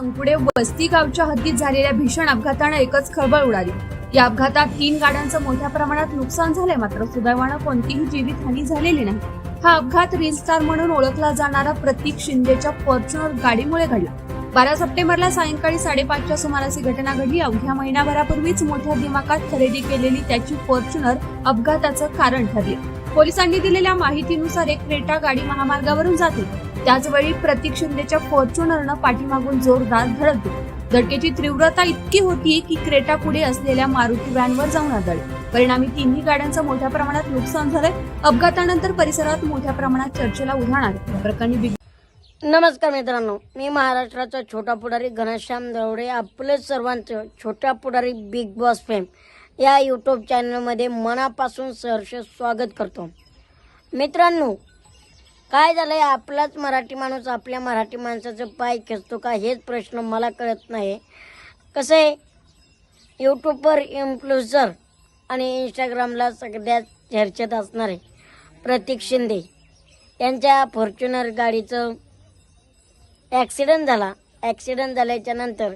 संकुडे वस्ती गावच्या हद्दीत झालेल्या भीषण अपघातानं एकच खळबळ उडाली. या अपघातात तीन गाड्यांचं मोठ्या प्रमाणात नुकसान झालंय मात्र सुदैवानं कोणतीही जीवितहानी झालेली नाही. हा अपघात रील स्टार म्हणून ओळखला जाणारा प्रतीक शिंदेच्या फॉर्च्युनर गाडीमुळे घडला. बारा सप्टेंबरला सायंकाळी साडेपाचच्या सुमारास ही घटना घडली. अवघ्या महिनाभरापूर्वीच मोठ्या दिमाकात खरेदी केलेली त्याची फॉर्च्युनर अपघाताचं कारण ठरली. पोलिसांनी दिलेल्या माहितीनुसार एक क्रेटा गाडी महामार्गावरून जाते. त्याचवेळी प्रतीक शिंदेच्या फॉर्च्युनरनं पाठीमागून जोरदार धडकली धडकेची तीव्रता इतकी होती की क्रेटा पुढे असलेल्या मारुती व्हॅनवर जाऊन आदळली. परिणामी तिन्ही गाड्यांचं मोठ्या प्रमाणात नुकसान झालंय. अपघातानंतर परिसरात मोठ्या प्रमाणात चर्चेला उधाण आले. या प्रकरणी बिग नमस्कार मित्रांनो मी महाराष्ट्राचा छोटा पुढारी घनश्याम दवडे आपले सर्वांचं Chhota Pudhari Bigg Boss fame या यूट्यूब चॅनलमध्ये मनापासून सहर्ष स्वागत करतो. मित्रांनो काय झालंय? आपलाच मराठी माणूस आपल्या मराठी माणसाचं पाय खेचतो का? हेच प्रश्न मला कळत नाही कसं आहे? यूट्यूबवर इन्फ्लुएन्सर आणि इंस्टाग्रामला सगळ्यात चर्चेत असणारे प्रतीक शिंदे. यांच्या फॉर्च्युनर गाडीचं ॲक्सिडंट झाला. ॲक्सिडंट झाल्याच्यानंतर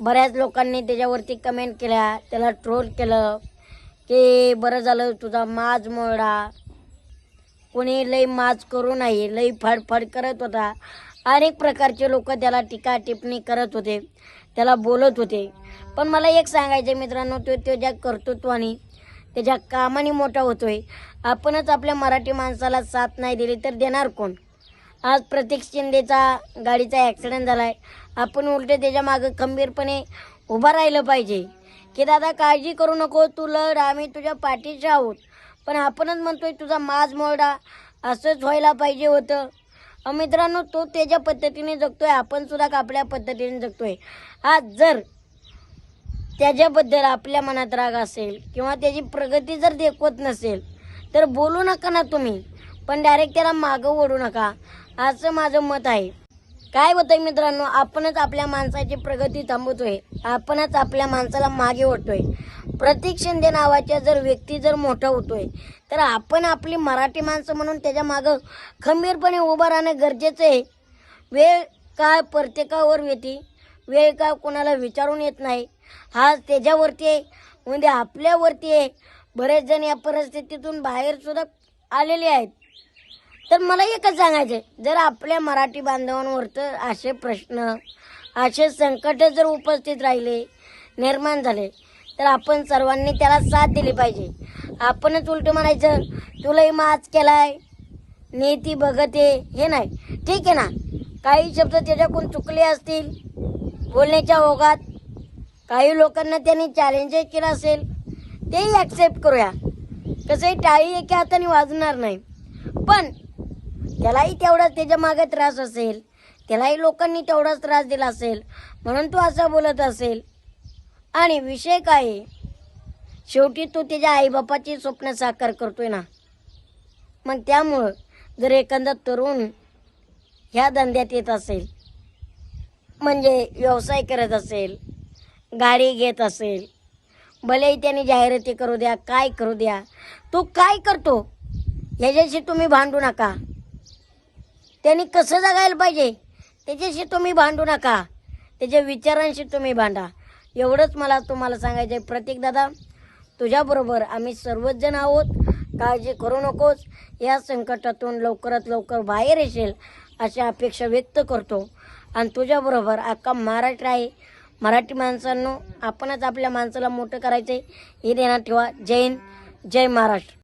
बऱ्याच लोकांनी त्याच्यावरती कमेंट केल्या. त्याला ट्रोल केलं. की बरं झालं तुझा माज मोडा कोणी लई माज करू नाही लई फडफड करत होता. अनेक प्रकारचे लोक त्याला टीका टिप्पणी करत होते त्याला बोलत होते. पण मला एक सांगायचं मित्रांनो तो त्याच्या कर्तृत्वाने त्याच्या कामाने मोठा होतोय. आपणच आपल्या मराठी माणसाला साथ नाही दिली तर देणार कोण? आज प्रतीक शिंदेचा गाडीचा ॲक्सिडेंट झाला आहे आपण उलटे त्याच्या मागं खंबीरपणे उभं राहिलं पाहिजे. की दादा काळजी करू नको. तू लढ. आम्ही तुझ्या पाठीशी आहोत. पण आपणच म्हणतोय तुझा माज मोरडा. असंच व्हायला पाहिजे होतं. मित्रांनो तो त्याच्या पद्धतीने जगतोय. आपण सुद्धा आपल्या पद्धतीने जगतोय. आज जर त्याच्याबद्दल आपल्या मनात राग असेल किंवा त्याची प्रगती जर देखवत नसेल तर बोलू नका ना तुम्ही. पण डायरेक्ट त्याला मागं ओढू नका. असं माझं मत आहे. काय होतंय मित्रांनो आपणच आपल्या माणसाची प्रगती थांबवतोय. आपणच आपल्या माणसाला मागे ओढतोय. प्रतीक शिंदे नावाच्या जर व्यक्ती जर मोठा होतोय तर आपण आपली मराठी माणसं म्हणून त्याच्या मागं खंबीरपणे उभं राहणं गरजेचं आहे. वेळ काय प्रत्येकावर येते वेळ काय कोणाला विचारून येत नाही. हा त्याच्यावरती आहे म्हणजे आपल्यावरती आहे. बरेच जण या परिस्थितीतून बाहेर सुद्धा आलेले आहेत. तर मला एकच सांगायचं जर आपल्या मराठी बांधवांवर तर असे प्रश्न असे संकट जर उपस्थित राहिले निर्माण झाले तर आपण सर्वांनी त्याला साथ दिली पाहिजे. आपणच उलट म्हणायचं तुलाही माच केलाय नेती बघते. हे नाही. ठीक आहे ना? काही शब्द त्याच्याकडून चुकले असतील बोलण्याच्या ओघात काही लोकांना त्यांनी चॅलेंजही केलं असेल तेही ॲक्सेप्ट करूया. कसंही टाळी एका हाताने वाजणार नाही. पण त्यालाही तेवढाच त्याच्यामागे त्रास असेल त्यालाही लोकांनी तेवढाच त्रास दिला असेल म्हणून तो असं बोलत असेल. आणि विषय काय आहे? शेवटी तो त्याच्या आईबापाची स्वप्न साकार करतोय ना. मग त्यामुळं जर एखादा तरुण ह्या धंद्यात येत असेल म्हणजे व्यवसाय करत असेल गाडी घेत असेल भलेही त्याने जाहिराती करू द्या काय करू द्या तो काय करतो? ह्याच्याशी तुम्ही भांडू नका. त्याने कसं जगायला पाहिजे? त्याच्याशी तुम्ही भांडू नका. त्याच्या विचारांशी तुम्ही भांडा. एवढंच मला तुम्हाला सांगायचं आहे प्रतीक दादा तुझ्याबरोबर आम्ही सर्वच जण आहोत. काळजी करू नकोस. या संकटातून लवकरात लवकर बाहेर येशील अशी अपेक्षा व्यक्त करतो. आणि तुझ्याबरोबर अख्खा महाराष्ट्र आहे. मराठी माणसांनो आपणच आपल्या माणसाला मोठं करायचं आहे हे देण्यात ठेवा. जय हिंद. जय महाराष्ट्र.